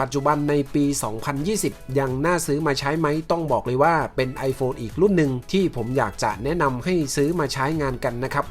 ปัจจุบันในปี 2020 ยังน่าซื้อมาใช้ไหมต้องบอกเลยว่าเป็น iPhone อีกรุ่นหนึ่งที่ผมอยากจะแนะนำให้ซื้อมาใช้งานกันนะครับ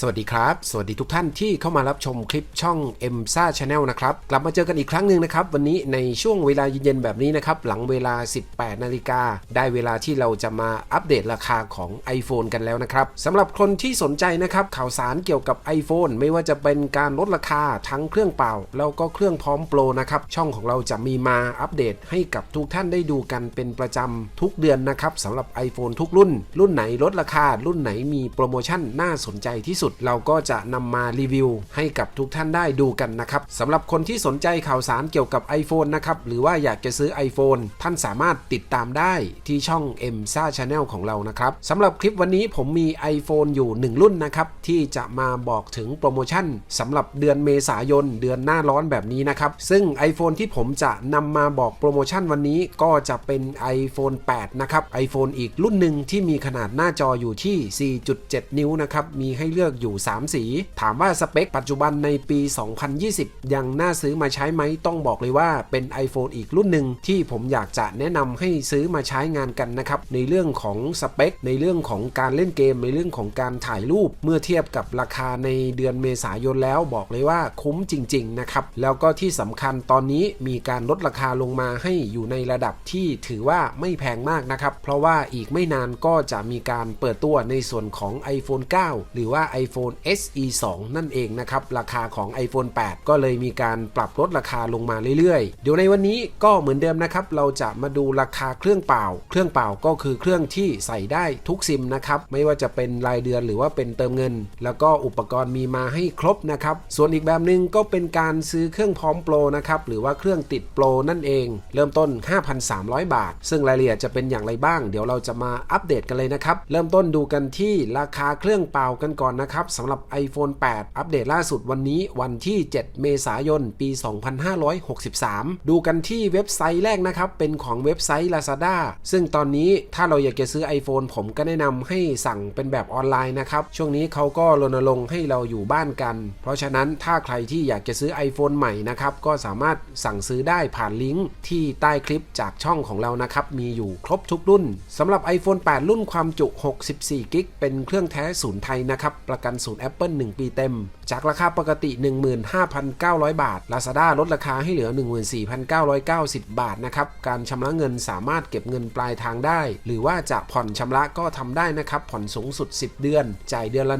สวัสดีครับ สวัสดีทุกท่านที่เข้ามารับชมคลิปช่อง m s a Channel นะครับ กลับมาเจอกันอีกครั้งหนึ่งนะครับ วันนี้ในช่วงเวลาเย็นๆแบบนี้นะครับ หลังเวลา 18 นาฬิกา ได้เวลาที่เราจะมาอัปเดตราคาของ iPhone กันแล้วนะครับสำหรับคนที่สนใจนะครับ ข่าวสารเกี่ยวกับ iPhone ไม่ว่าจะเป็นการลดราคาทั้งเครื่องเปล่า แล้วก็เครื่องพร้อมโปรนะครับ ช่องของเราจะมีมาอัปเดตให้กับทุกท่านได้ดูกันเป็นประจำทุกเดือนนะครับสำหรับ iPhone ทุกรุ่น รุ่นไหนลดราคารุ่นไหนมีโปรโมชั่นน่าสนใจที่สุดเราก็จะนำมารีวิว ให้กับทุกท่านได้ดูกันนะครับสำหรับคนที่สนใจข่าวสารเกี่ยวกับ iPhone นะครับหรือว่าอยากจะซื้อ iPhone ท่านสามารถติดตามได้ที่ช่อง m s a Channel ของเรานะครับสำหรับคลิปวันนี้ผมมี iPhone อยู่ 1 รุ่นนะครับที่จะมาบอกถึงโปรโมชั่นสำหรับเดือนเมษายน เดือนหน้าร้อนแบบนี้นะครับซึ่ง iPhone ที่ผมจะนำมาบอกโปรโมชั่นวันนี้ก็จะเป็น iPhone 8 นะครับ iPhone อีกรุ่นหนึ่งที่มีขนาดหน้าจออยู่ที่ 4.7 นิ้วนะครับมีให้เลือกอยู่ 3 สี ถามว่าสเปคปัจจุบันในปี 2020 ยังน่าซื้อมาใช้ไหมต้องบอกเลยว่าเป็น iPhone อีกรุ่นหนึ่งที่ผมอยากจะแนะนำให้ซื้อมาใช้งานกันนะครับ ในเรื่องของสเปค ในเรื่องของการเล่นเกม ในเรื่องของการถ่ายรูป เมื่อเทียบกับราคาในเดือนเมษายนแล้วบอกเลยว่าคุ้มจริง ๆ นะครับ แล้วก็ที่สำคัญตอนนี้มีการลดราคาลงมาให้อยู่ในระดับที่ถือว่าไม่แพงมากนะครับ เพราะว่าอีกไม่นานก็จะมีการเปิดตัวในส่วนของ iPhone 9 หรือว่า iPhone SE 2 นั่นเองนะครับ ราคาของ iPhone 8 ก็เลยมีการปรับลดราคาลงมาเรื่อยๆ เดี๋ยวในวันนี้ก็เหมือนเดิมนะครับ เราจะมาดูราคาเครื่องเปล่า เครื่องเปล่าก็คือเครื่องที่ใส่ได้ทุกซิมนะครับ ไม่ว่าจะเป็นรายเดือนหรือว่าเป็นเติมเงิน แล้วก็อุปกรณ์มีมาให้ครบนะครับ ส่วนอีกแบบหนึ่งก็เป็นการซื้อเครื่องพร้อมโปรนะครับ หรือว่าเครื่องติดโปรนั่นเอง เริ่มต้น 5,300 บาท ซึ่งรายละเอียดจะเป็นอย่างไรบ้าง เดี๋ยวเราจะมาอัปเดตกันเลยนะครับ เริ่มต้นดูกันที่ราคาเครื่องเปล่ากันก่อนนะครับสำหรับ iPhone 8 อัปเดตล่าสุดวันนี้วันที่ 7 เมษายน ปี 2563 ดูกันที่เว็บไซต์แรกนะครับ เป็นของเว็บไซต์ Lazada ซึ่งตอนนี้ถ้าเราอยากจะซื้อ iPhone ผมก็แนะนำให้สั่งเป็นแบบออนไลน์นะครับ ช่วงนี้เขาก็รณรงค์ให้เราอยู่บ้านกัน เพราะฉะนั้นถ้าใครที่อยากจะซื้อ iPhone ใหม่นะครับ ก็สามารถสั่งซื้อได้ผ่านลิงก์ที่ใต้คลิปจากช่องของเรานะครับ มีอยู่ครบทุกรุ่นสำหรับ iPhone 8 รุ่นความจุ 64กิกเป็นเครื่องแท้ศูนย์ไทยนะครับประกันศูนย์ Apple 1 ปีเต็ม จากราคาปกติ 15,900 บาท Lazada ลดราคาให้เหลือ 14,990 บาทนะครับ การชำระเงินสามารถเก็บเงินปลายทางได้ หรือว่าจะผ่อนชำระก็ทำได้นะครับ ผ่อนสูงสุด 10 เดือน จ่ายเดือนละ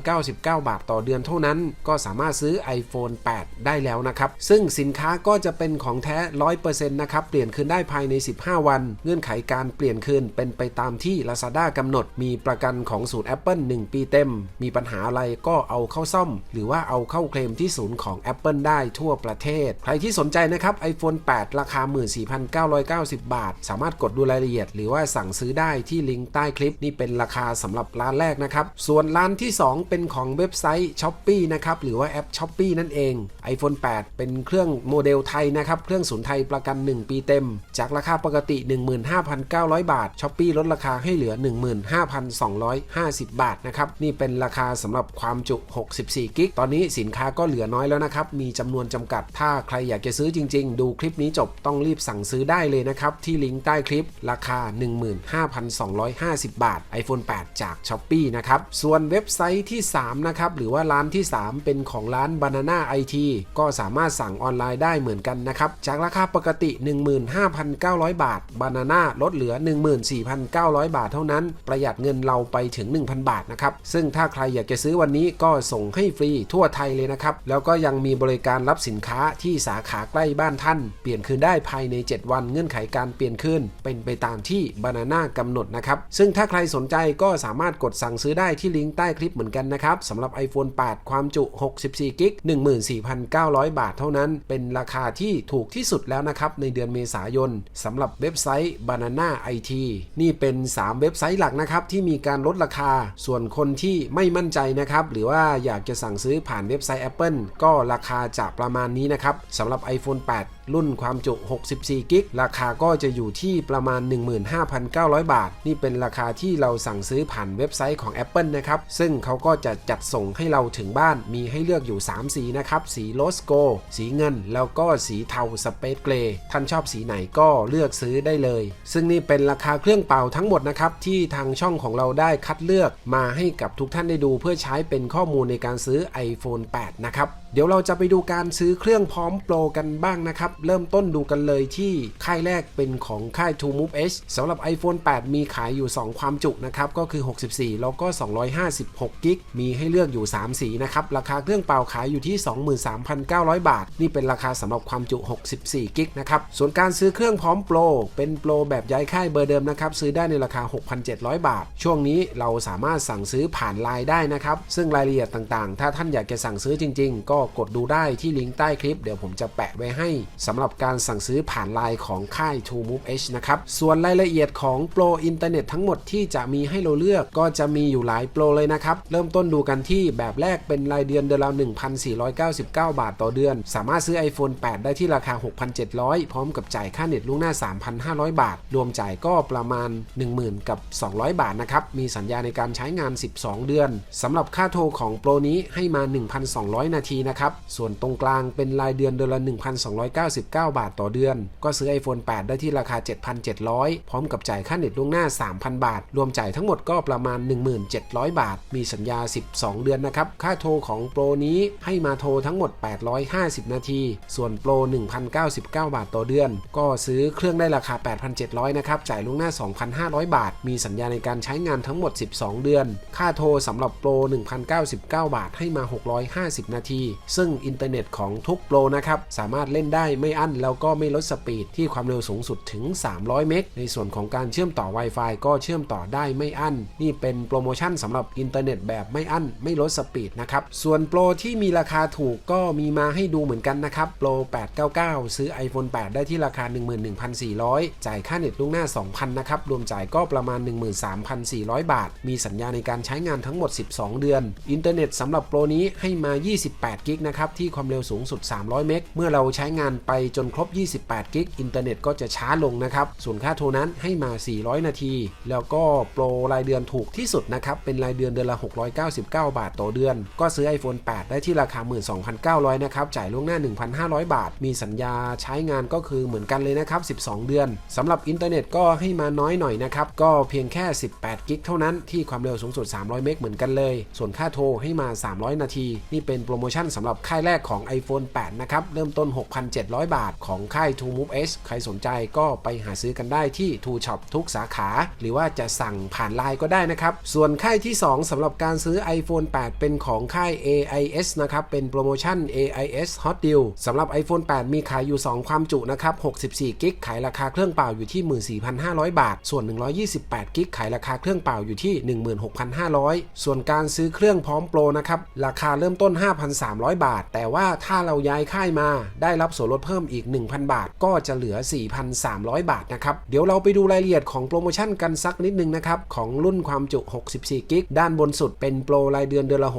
1,499 บาทต่อเดือนเท่านั้น ก็สามารถซื้อ iPhone 8 ได้แล้วนะครับ ซึ่งสินค้าก็จะเป็นของแท้ 100%นะครับ เปลี่ยนคืนได้ภายใน 15 วัน เงื่อนไขการเปลี่ยนคืนเป็นไปตามที่ Lazada กำหนด มีประกันของศูนย์ Apple 1 ปีเต็ม มีปัญหาอะไรก็เอาเข้าซ่อม หรือว่าเอาเข้าเคลมที่ศูนย์ของ Apple ได้ทั่วประเทศ ใครที่สนใจนะครับ iPhone 8 ราคา 14,990 บาท สามารถกดดูรายละเอียด หรือว่าสั่งซื้อได้ที่ลิงก์ใต้คลิปนี่เป็นราคาสำหรับร้านแรกนะครับ ส่วนร้านที่ 2 เป็นของเว็บไซต์ s h อ p e e นะครับหรือว่าแอป s h อ p e e นั่นเอง iPhone 8 เป็นเครื่องโมเดลไทยนะครับเครื่องศูนย์ไทยประกัน 1 ปีเต็ม จากราคาปกติ 15,900 บาท s h อ p e e ลดราคาให้เหลือ 15,250 บาทนะครับนี่เป็นราคาสำหรับความจุ 64 กิก ตอนนี้สินค้าก็เหลือน้อยแล้วนะครับ มีจำนวนจำกัด ถ้าใครอยากจะซื้อจริง ๆ ดูคลิปนี้จบต้องรีบสั่งซื้อได้เลยนะครับ ที่ลิงก์ใต้คลิปราคา 15,250 บาท iPhone 8 จาก s h อ p e e นะครับ ส่วนเว็บไซต์ที่ 3 นะครับ หรือว่าร้านที่ 3 เป็นของร้าน Banana IT ก็สามารถสั่งออนไลน์ได้เหมือนกันนะครับ จากราคาปกติ 15,900 บาท Banana ลดเหลือ 14,900 บาทเท่านั้น ประหยัดเงินเราไปถึง 1,000 บาทนะครับ ซึ่งถ้าใครอยากจะซื้อวันนี้ก็ส่งให้ฟรีทั่วไทยเลยนะครับ แล้วก็ยังมีบริการรับสินค้าที่สาขาใกล้บ้านท่าน เปลี่ยนคืนได้ภายใน 7 วันเงื่อนไขการเปลี่ยนคืนเป็นไปตามที่ Banana กำหนดนะครับ ซึ่งถ้าใครสนใจก็สามารถกดสั่งซื้อได้ที่ลิงก์ใต้คลิปเหมือนกันนะครับสำหรับ iPhone 8 ความจุ 64กิก14,900 บาทเท่านั้น เป็นราคาที่ถูกที่สุดแล้วนะครับในเดือนเมษายนสำหรับเว็บไซต์ Banana IT นี่เป็น 3 เว็บไซต์หลักนะครับที่มีการลดราคา ส่วนคนที่ไม่มั่นใจนะครับ หรือว่าอยากจะสั่งซื้อผ่านเว็บไซต์ Apple ก็ราคาจะประมาณนี้นะครับสำหรับ iPhone 8 รุ่นความจุ 64 กิก ราคาก็จะอยู่ที่ประมาณ 15,900 บาท นี่เป็นราคาที่เราสั่งซื้อผ่านเว็บไซต์ของ Apple นะครับ ซึ่งเขาก็จะจัดส่งให้เราถึงบ้าน มีให้เลือกอยู่ 3 สีนะครับ สีโลสโก สีเงิน แล้วก็สีเทาสเปซเกรย์ ท่านชอบสีไหนก็เลือกซื้อได้เลย ซึ่งนี่เป็นราคาเครื่องเป่าทั้งหมดนะครับที่ทางช่องของเราได้คัดเลือกมาให้กับทุกท่านได้ดูเพื่อใช้เป็นข้อมูลในการซื้อ iPhone 8 นะครับ เดี๋ยวเราจะไปดูการซื้อเครื่องพร้อมโปรกันบ้างนะครับ เริ่มต้นดูกันเลยที่ค่ายแรกเป็นของค่าย True Move H สำหรับ iPhone 8 มีขายอยู่ 2 ความจุนะครับ ก็คือ 64 แล้วก็ 256กิกมีให้เลือกอยู่ 3 สีนะครับ ราคาเครื่องเปล่าขายอยู่ที่ 23,900 บาท นี่เป็นราคาสำหรับความจุ 64กิกนะครับ ส่วนการซื้อเครื่องพร้อมโปร เป็นโปรแบบย้ายค่ายเบอร์เดิมนะครับ ซื้อได้ในราคา 6,700 บาท ช่วงนี้เราสามารถสั่งซื้อผ่านไลน์ได้นะครับ ซึ่งรายละเอียดต่างๆ ถ้าท่านอยากจะสั่งซื้อจริง ๆ ก็กดดูได้ที่ลิงก์ใต้คลิป เดี๋ยวผมจะแปะไว้ให้สำหรับการสั่งซื้อผ่านไลน์ของค่าย True Move H นะครับ ส่วนรายละเอียดของโปรอินเทอร์เน็ตทั้งหมดที่จะมีให้เราเลือกก็จะมีอยู่หลายโปรเลยนะครับ เริ่มต้นดูกันที่แบบแรกเป็นรายเดือนเดือนละ1,499 บาทต่อเดือน สามารถซื้อ iPhone 8 ได้ที่ราคา 6,700 พร้อมกับจ่ายค่าเน็ตล่วงหน้า 3,500 บาท รวมจ่ายก็ประมาณ 10,000 กับ 200 บาทนะครับ มีสัญญาในการใช้งาน 12 เดือนสำหรับค่าโทรของโปรนี้ให้มา 1,200 นาทีนะครับส่วนตรงกลางเป็นรายเดือนเดือนละ 1,299 บาทต่อเดือน ก็ซื้อ iPhone 8 ได้ที่ราคา 7,700 พร้อมกับจ่ายค่าเน็ตล่วงหน้า 3,000 บาท รวมจ่ายทั้งหมดก็ประมาณ 1700 บาท มีสัญญา 12 เดือนนะครับ ค่าโทรของโปรนี้ให้มาโทรทั้งหมด 850 นาที ส่วนโปร 1,099 บาทต่อเดือน ก็ซื้อเครื่องได้ราคา 8,700 นะครับ จ่ายล่วงหน้า 2,500 บาท มีสัญญาในการใช้งานทั้งหมด 12 เดือน ค่าโทรสำหรับโปร 1,099 บาทให้มา 650 นาทีซึ่งอินเทอร์เน็ตของทุกโปรนะครับ สามารถเล่นได้ไม่อั้น แล้วก็ไม่ลดสปีดที่ความเร็วสูงสุดถึง 300 เมก ในส่วนของการเชื่อมต่อ Wi-Fi ก็เชื่อมต่อได้ไม่อั้น นี่เป็นโปรโมชั่นสำหรับอินเทอร์เน็ตแบบไม่อั้น ไม่ลดสปีดนะครับ ส่วนโปรที่มีราคาถูกก็มีมาให้ดูเหมือนกันนะครับ โปร 899 ซื้อ iPhone 8 ได้ที่ราคา 11,400 จ่ายค่าเน็ตล่วงหน้า 2,000 นะครับ รวมจ่ายก็ประมาณ 13,400 บาท มีสัญญาในการใช้งานทั้งหมด 12 เดือน อินเทอร์เน็ตสำหรับโปรนี้ให้มา 28กิกนะครับที่ความเร็วสูงสุด 300 เมก เมื่อเราใช้งานไปจนครบ 28 กิก อินเทอร์เน็ตก็จะช้าลงนะครับ ส่วนค่าโทรนั้นให้มา 400 นาที แล้วก็โปรรายเดือนถูกที่สุดนะครับ เป็นรายเดือนเดือนละ 699 บาทต่อเดือน ก็ซื้อ iPhone 8 ได้ที่ราคา 12,900 นะครับ จ่ายล่วงหน้า 1,500 บาท มีสัญญาใช้งานก็คือเหมือนกันเลยนะครับ 12 เดือนสำหรับอินเทอร์เน็ตก็ให้มาน้อยหน่อยนะครับ ก็เพียงแค่ 18 กิกเท่านั้นที่ความเร็วสูงสุด 300 เมกเหมือนกันเลย ส่วนค่าโทรให้มา 300 นาที นี่เป็นโปรโมชั่นสำหรับค่ายแรกของ iPhone 8 นะครับ เริ่มต้น 6,700 บาทของค่าย True Move S ใครสนใจก็ไปหาซื้อกันได้ที่ True Shop ทุกสาขา หรือว่าจะสั่งผ่านไลน์ก็ได้นะครับ ส่วนค่ายที่ 2สำหรับการซื้อ iPhone 8 เป็นของค่าย AIS นะครับ เป็นโปรโมชั่น AIS Hot Deal สำหรับ iPhone 8 มีขายอยู่ 2 ความจุนะครับ 64 กิกขายราคาเครื่องเปล่าอยู่ที่ 14,500 บาท ส่วน 128 กิกขายราคาเครื่องเปล่าอยู่ที่ 16,500 ส่วนการซื้อเครื่องพร้อมโปรนะครับ ราคาเริ่มต้น 5,300บาท แต่ว่าถ้าเราย้ายค่ายมาได้รับส่วนลดเพิ่มอีก 1,000 บาท ก็จะเหลือ 4,300 บาทนะครับเดี๋ยวเราไปดูรายละเอียดของโปรโมชั่นกันสักนิดนึงนะครับของรุ่นความจุ 64 กิกด้านบนสุดเป็นโปรรายเดือนเดือนละ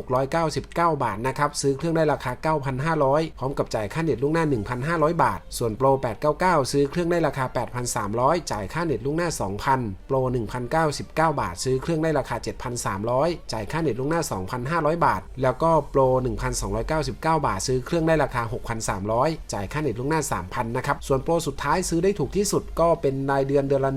699 บาทนะครับซื้อเครื่องได้ราคา 9,500 พร้อมกับจ่ายค่าเน็ตล่วงหน้า 1,500 บาท ส่วนโปร 899 ซื้อเครื่องได้ราคา 8,300 จ่ายค่าเน็ตล่วงหน้า 2,000 โปร 1,099 บาท ซื้อเครื่องได้ราคา 7,300 จ่ายค่าเน็ตล่วงหน้า 2,500 บาท แล้วก็โปร1,299 บาท ซื้อเครื่องได้ราคา 6,300 จ่ายค่าเน็ตล่วงหน้า 3,000 นะครับ ส่วนโปรสุดท้ายซื้อได้ถูกที่สุดก็เป็นรายเดือนเดือนละ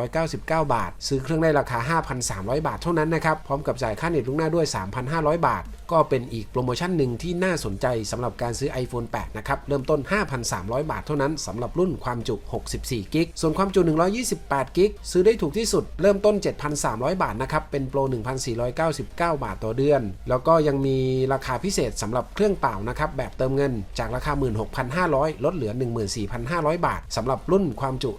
1,499 บาท ซื้อเครื่องได้ราคา 5,300 บาทเท่านั้นนะครับ พร้อมกับจ่ายค่าเน็ตล่วงหน้าด้วย 3,500 บาท ก็เป็นอีกโปรโมชั่นหนึ่งที่น่าสนใจสำหรับการซื้อ iPhone 8 นะครับ เริ่มต้น 5,300 บาทเท่านั้นสำหรับรุ่นความจุ 64 กิก ส่วนความจุ 128 กิก ซื้อได้ถูกที่สุด เริ่มต้น 7,300 บาทนะครับ เป็นโปร 1,499 บาทต่อเดือน แล้วก็ยังมีราคาพิเศษสำหรับเครื่องเปล่านะครับแบบเติมเงินจากราคา 16,500 ลดเหลือ 14,500 บาทสำหรับรุ่นความจุ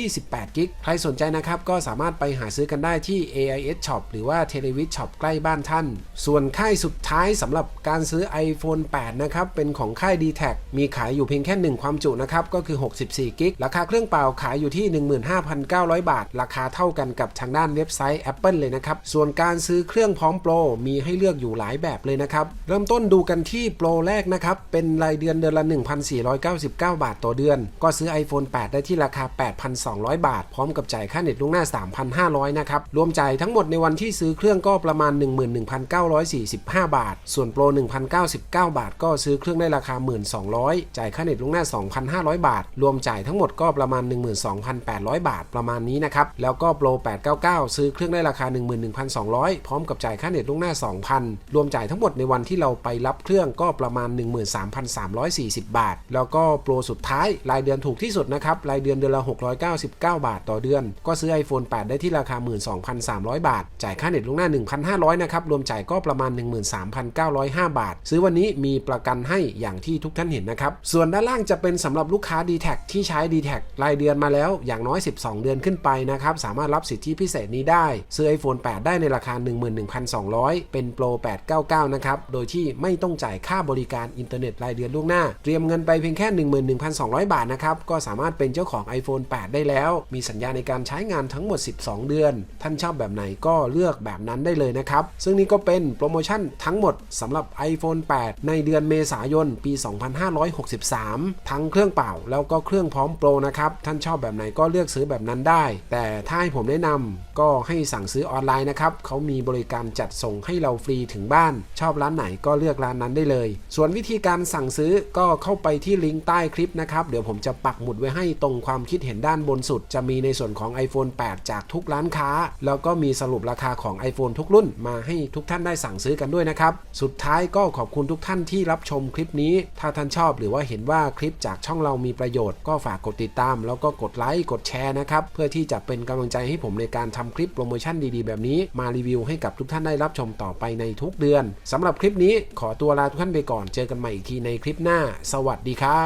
128 กิก ใครสนใจนะครับก็สามารถไปหาซื้อกันได้ที่ AIS Shop หรือว่า t e l e v i s Shop ใกล้บ้านท่าน ส่วนค่ายสุดท้ายท้ายสำหรับการซื้อ iPhone 8 นะครับ เป็นของค่าย d t แทมีขายอยู่เพียงแค่ 1 ความจุนะครับ ก็คือ 64 กิก ราคาเครื่องเปล่าขายอยู่ที่ 15,900 บาท ราคาเท่ากันกับทางด้านเว็บไซต์ Apple เลยนะครับ ส่วนการซื้อเครื่องพร้อมโปรมีให้เลือกอยู่หลายแบบเลยนะครับ เริ่มต้นดูกันที่โปรแรกนะครับ เป็นรายเดือนเดือนละ 1,499 บาทต่อเดือน ก็ซื้อ iPhone 8 ได้ที่ราคา 8,200 บาท พร้อมกับจ่ายค่าเน็ตล่วงหน้า 3,500 นะครับ รวมจ่ายทั้งหมดในวันที่ซื้อเครื่องก็ประมาณ 11,945 บาท ส่วนโปร 1,099 บาท ก็ซื้อเครื่องได้ราคา 1,200 จ่ายค่าเน็ตล่วงหน้า 2,500 บาท รวมจ่ายทั้งหมดก็ประมาณ 12,800 บาทประมาณนี้นะครับ แล้วก็โปร 899 ซื้อเครื่องได้ราคา 11,200 พร้อมกับจ่ายค่าเน็ตล่วงหน้า 2,000 รวมจ่ายทั้งหมดในวันที่เราไปรับเครื่องก็ประมาณ 13,340 บาท แล้วก็โปรสุดท้ายรายเดือนถูกที่สุดนะครับรายเดือนเดือนละ 699 บาทต่อเดือน ก็ซื้อ iPhone 8 ได้ที่ราคา 12,300 บาท จ่ายค่าเน็ตล่วงหน้า 1,500 นะครับ รวมจ่ายก็ประมาณ 13,905 บาท ซื้อวันนี้มีประกันให้อย่างที่ทุกท่านเห็นนะครับ ส่วนด้านล่างจะเป็นสำหรับลูกค้า d t แทที่ใช้ d t แทรายเดือนมาแล้วอย่างน้อย 12 เดือนขึ้นไปนะครับ สามารถรับสิทธิพิเศษนี้ได้ ซื้อ iPhone 8 ได้ในราคา 11,200 เป็นโปร899 นะครับ โดยที่ไม่ต้องจ่าย่ายค่าบริการอินเทอร์เน็ตรายเดือนล่วงหน้า เตรียมเงินไปเพียงแค่ 11,200 บาทนะครับ ก็สามารถเป็นเจ้าของ iPhone 8 ได้แล้ว มีสัญญาในการใช้งานทั้งหมด 12 เดือน ท่านชอบแบบไหนก็เลือกแบบนั้นได้เลยนะครับ ซึ่งนี่ก็เป็นโปรโมชั่นทั้งหมดสำหรับ iPhone 8 ในเดือนเมษายน ปี 2563 ทั้งเครื่องเปล่าแล้วก็เครื่องพร้อมโปรนะครับ ท่านชอบแบบไหนก็เลือกซื้อแบบนั้นได้ แต่ถ้าให้ผมแนะนำก็ให้สั่งซื้อออนไลน์นะครับเขามีบริการจัดส่งให้เราฟรีถึงบ้าน ชอบร้านไหนก็เลือกร้านนั้นได้เลย ส่วนวิธีการสั่งซื้อก็เข้าไปที่ลิงก์ใต้คลิปนะครับ เดี๋ยวผมจะปักหมุดไว้ให้ตรงความคิดเห็นด้านบนสุด จะมีในส่วนของ iPhone 8 จากทุกร้านค้า แล้วก็มีสรุปราคาของ iPhone ทุกรุ่นมาให้ทุกท่านได้สั่งซื้อกันด้วยนะครับ สุดท้ายก็ขอบคุณทุกท่านที่รับชมคลิปนี้ ถ้าท่านชอบหรือว่าเห็นว่าคลิปจากช่องเรามีประโยชน์ก็ฝากกดติดตาม แล้วก็กดไลค์กดแชร์นะครับเพื่อที่จะเป็นกำลังใจให้ผมในการทำคลิปโปรโมชั่นดีๆ แบบนี้มารีวิวให้กับทุกท่านได้รับชมต่อไปในทุกเดือนสำหรับคลิปนี้ขอตัวลาทุกท่านไปก่อน เจอกันใหม่อีกทีในคลิปหน้า สวัสดีครับ